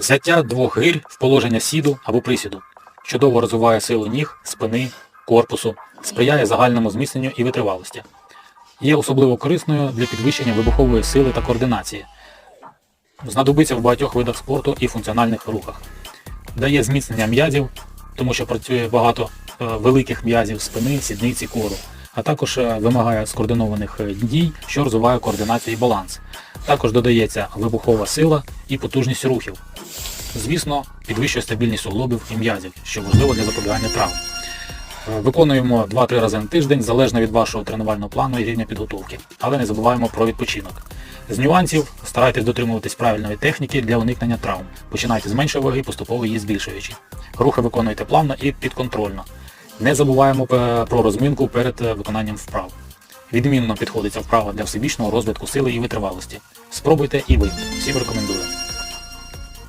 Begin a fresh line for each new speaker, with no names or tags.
Взяття двох гирь в положення сіду або присіду. Чудово розвиває силу ніг, спини, корпусу, сприяє загальному зміцненню і витривалості. Є особливо корисною для підвищення вибухової сили та координації. Знадобиться в багатьох видах спорту і функціональних рухах. Дає зміцнення м'язів, тому що працює багато е, великих м'язів спини, сідниці, кору, а також е, вимагає скоординованих е, дій, що розвиває координацію і баланс. Також додається вибухова сила і потужність рухів. Звісно, підвищує стабільність суглобів і м'язів, що важливо для запобігання травм. Е, Виконуємо 2-3 рази на тиждень, залежно від вашого тренувального плану і рівня підготовки. Але не забуваємо про відпочинок. З нюансів старайтесь дотримуватись правильної техніки для уникнення травм. Починайте з меншої ваги, поступово її збільшуючи. Рухи виконуйте плавно і підконтрольно. Не забуваємо е, про розминку перед е, виконанням вправ. Відмінно підходиться вправа для всебічного розвитку сили і витривалості. Спробуйте і ви. Всім рекомендую.